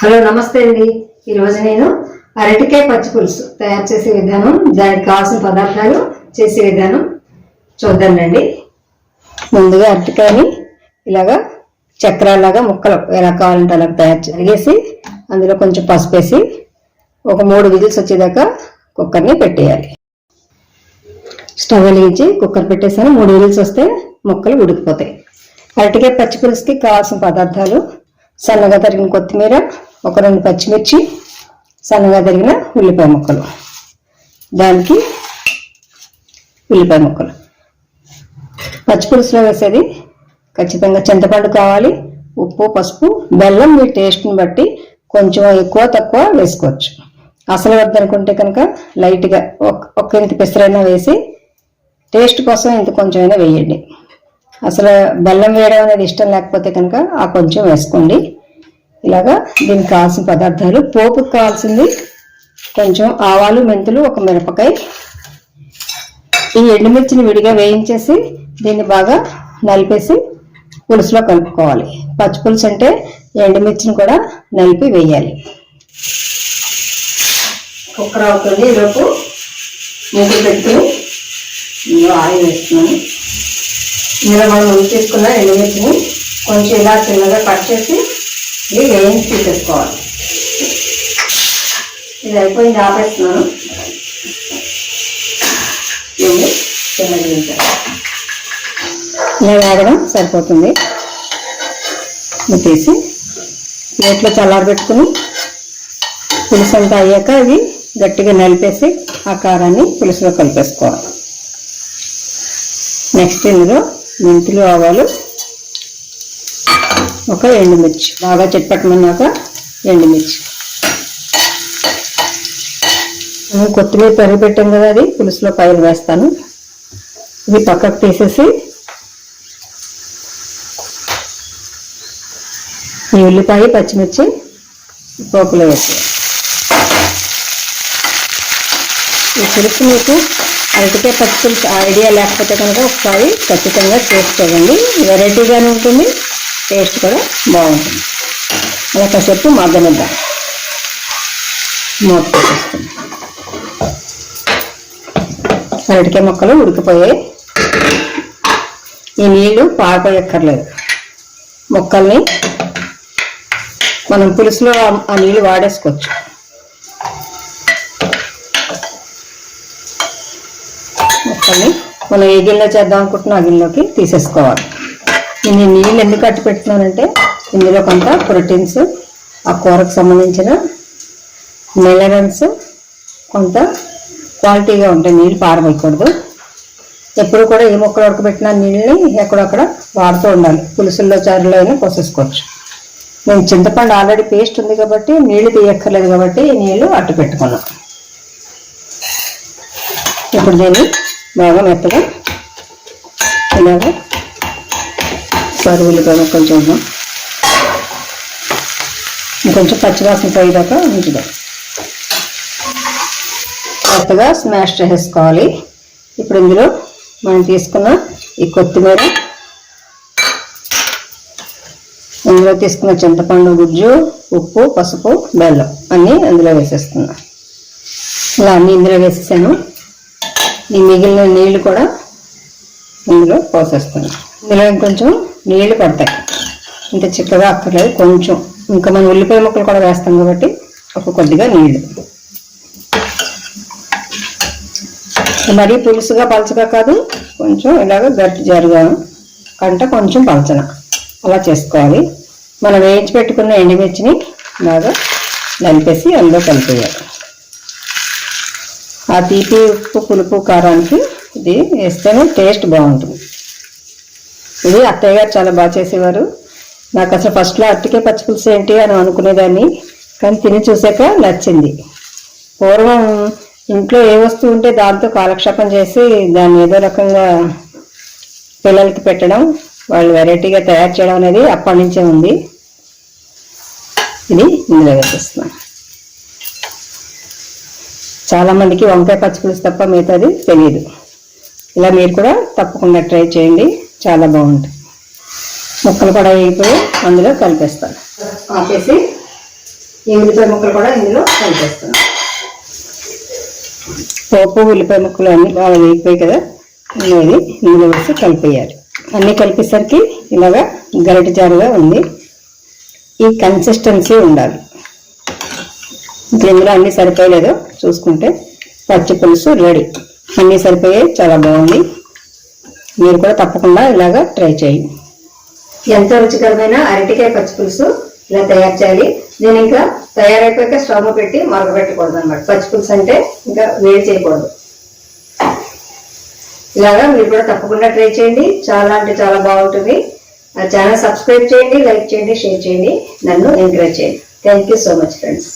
Hello నమస్తే అండి. ఈరోజు నేను అరటికాయ పచ్చి పులుసు తయారు చేసే విధానం దానికి కావాల్సిన పదార్థాలు చేసే విధానం చూద్దాం రండి ముందుగా అరటికాయని ఇలాగా చక్రాలాగా ముక్కలు ఎలా కావాలంటే అలా తయారు చేసి అందులో కొంచెం పసుపు వేసి ఒక మూడు విజిల్స్ వచ్చేదాకా కుక్కర్ని పెట్టేయాలి. స్టవ్ వెలిగించి కుక్కర్ పెట్టేసాను. మూడు విజిల్స్ వస్తే ముక్కలు ఉడికిపోతాయి. అరటికాయ పచ్చి పులుసుకి కావాల్సిన పదార్థాలు సన్నగా తరిగిన కొత్తిమీర ఒక రెండు పచ్చిమిర్చి సన్నగా తరిగిన ఉల్లిపాయ ముక్కలు. దానికి ఉల్లిపాయ ముక్కలు. పచ్చిపులుసులో వేసేది ఖచ్చితంగా చింతపండు కావాలి ఉప్పు పసుపు బెల్లం మీ టేస్ట్ని బట్టి కొంచెం ఎక్కువ తక్కువ వేసుకోవచ్చు. అసలు వద్దనుకుంటే కనుక లైట్గా ఒక ఒక్క ఇంత పెసరైనా వేసి టేస్ట్ కోసం ఇంత కొంచెమైనా వేయండి. అసలు బెల్లం వేయడం అనేది ఇష్టం లేకపోతే కనుక ఆ కొంచెం వేసుకోండి. ఇలాగా దీనికి కావాల్సిన పదార్థాలు పోపుకి కావాల్సింది కొంచెం ఆవాలు మెంతులు ఒక మిరపకాయ. ఈ ఎండుమిర్చిని విడిగా వేయించేసి దీన్ని బాగా నలిపేసి పులుసులో కలుపుకోవాలి. పచ్చిపులుసు అంటే ఎండుమిర్చిని కూడా నలిపి వేయాలి. కుక్కర్ అవుతుంది ఈలోపు మూడు పెట్టుకుని ఇందులో ఆయిల్ వేస్తున్నాను. ఇందులో మనం ముందు తీసుకున్న ఎండుమిర్చిని కొంచెం ఇలా చిన్నగా కట్ చేసి ఇది వేయించి తీసేసుకోవాలి ఇది అయిపోయింది ఆపేస్తున్నాను నేను చిన్నగా ఇలా వేగడం సరిపోతుంది. ఇది తీసి ప్లేట్లో చల్లారబెట్టుకుని పులుసు అంతా అయ్యాక అవి గట్టిగా నలిపేసి ఆ కారాన్ని పులుసులో కలిపేసుకోవాలి. నెక్స్ట్ ఇందులో మెంతులు ఆవాలు ఒక ఎండుమిర్చి. బాగా చెట్పట్టమన్నాక ఎండుమిర్చి. కొత్తిమీర తరిగి పెట్టాం కదా అది పులుసులో పైరు వేస్తాను. ఇది పక్కకు తీసేసి ఈ ఉల్లిపాయ పచ్చిమిర్చి పోపులో వేసి ఈ పులుసు మీకు అరటికే పచ్చి పులుసు ఐడియా లేకపోతే కనుక ఒకసారి ఖచ్చితంగా చేసి చూడండి. వెరైటీగానే ఉంటుంది. టేస్ట్ కూడా బాగుంటుంది. అలా కాసేపు మగ్గనిద్దాం మూత పెట్టేస్తుంది అరటికాయ మొక్కలు ఉడికిపోయాయి. ఈ నీళ్ళు పారిపోయక్కర్లేదు మొక్కల్ని మనం పులుసులో ఆ- నీళ్ళు వాడేసుకోవచ్చు. మొక్కల్ని మనం ఏ గిన్నెలో చేద్దాం అనుకుంటున్నా ఆ గిన్నెలోకి తీసేసుకోవాలి. నేను ఈ నీళ్ళు ఎందుకు అట్టి పెడుతున్నానంటే ఇందులో కొంత ప్రోటీన్స్ ఆ కూరకు సంబంధించిన మినరల్స్ కొంత క్వాలిటీగా ఉంటాయి నీళ్ళు పారబోయకూడదు. ఎప్పుడు కూడా ఏ మొక్కలు ఉడకబెట్టిన నీళ్ళని ఎక్కడక్కడ వాడుతూ ఉండాలి. పులుసుల్లో చారులో అయినా పోసేసుకోవచ్చు. నేను చింతపండు ఆల్రెడీ పేస్ట్ ఉంది కాబట్టి నీళ్ళు తీయక్కర్లేదు కాబట్టి నీళ్ళు నీళ్ళు అట్టు పెట్టుకున్నాం. ఇప్పుడు దీన్ని బాగా మెత్తగా ఇలాగా పది ఉల్లిపాయ ముక్కలు చూద్దాం ఇంకొంచెం పచ్చివాసన పోయేదాకా ఉంచుదాం. కొత్తగా స్మాష్ చేసేసుకోవాలి. ఇప్పుడు ఇందులో మనం తీసుకున్న ఈ కొత్తిమీర ఇందులో తీసుకున్న చింతపండు గుజ్జు ఉప్పు పసుపు బెల్లం అన్నీ అందులో వేసేస్తున్నా ఇలా అన్నీ ఇందులో వేసేసాను. ఈ మిగిలిన నీళ్ళు కూడా ఇందులో పోసేస్తున్నాను ఇందులో ఇంకొంచెం నీళ్ళు పడతాయి. ఇంత చిక్కగా అక్కర్లేదు కొంచెం. ఇంకా మనం ఉల్లిపాయ ముక్కలు కూడా వేస్తాం కాబట్టి ఒక కొద్దిగా నీళ్ళు. మరీ పులుసుగా పలచగా కాదు కొంచెం ఇలాగ గట్టి జరుగా కంట కొంచెం పలచన అలా చేసుకోవాలి. మనం వేయించి పెట్టుకున్న ఎండుమిర్చిని బాగా నలిపేసి అందులో కలిపేయాలి. ఆ తీపి ఉప్పు పులుపు కారానికి ఇది వేస్తేనే టేస్ట్ బాగుంటుంది. ఇది అత్తయ్య గారు చాలా బాగా చేసేవారు. నాకు అసలు ఫస్ట్లో అట్టికే పచ్చిపులుసు ఏంటి అని అనుకునేదాన్ని కానీ తిని చూసాక నచ్చింది. పూర్వం ఇంట్లో ఏ వస్తువు ఉంటే దాంతో కాలక్షేపం చేసి దాన్ని ఏదో రకంగా పిల్లలకి పెట్టడం వాళ్ళు వెరైటీగా తయారు చేయడం అనేది అప్పటి నుంచే ఉంది. ఇది ఇందులో వేసేస్తున్నాను. చాలామందికి వంకాయ పచ్చిపులుసు తప్ప మిగతాది తెలియదు ఇలా మీరు కూడా తప్పకుండా ట్రై చేయండి. చాలా బాగుంటుంది ముక్కలు కూడా వేయిపోయి అందులో కలిపేస్తాను. ఆపేసి ఈ ఉల్లిపాయ ముక్కలు కూడా ఇందులో కలిపేస్తాను పోపు ఉల్లిపాయ ముక్కలు అన్ని బాగా వేగిపోయి కదా అనేది ఇందులో వేసి కలిపేయాలి. అన్నీ కలిపేసరికి ఇలాగా గరిట జారుగా ఉంది. ఈ కన్సిస్టెన్సీ ఉండాలి. ఇంకా ఇందులో అన్నీ సరిపోయలేదో చూసుకుంటే పచ్చి పులుసు రెడీ. అన్నీ సరిపోయాయి చాలా బాగుంది. మీరు కూడా తప్పకుండా ఇలాగా ట్రై చేయండి ఎంతో రుచికరమైన అరటికాయ పచ్చి పులుసు ఇలా తయారు చేయాలి. నేను ఇంకా తయారైపోయాక స్టవ్ పెట్టి మరగబెట్టకూడదు అనమాట పచ్చి పులుసు అంటే ఇంకా వేడి చేయకూడదు. ఇలాగా మీరు కూడా తప్పకుండా ట్రై చేయండి. చాలా అంటే చాలా బాగుంటుంది. నా ఛానల్ సబ్స్క్రైబ్ చేయండి లైక్ చేయండి షేర్ చేయండి. నన్ను ఎంకరేజ్ చేయండి. Thank you so much friends.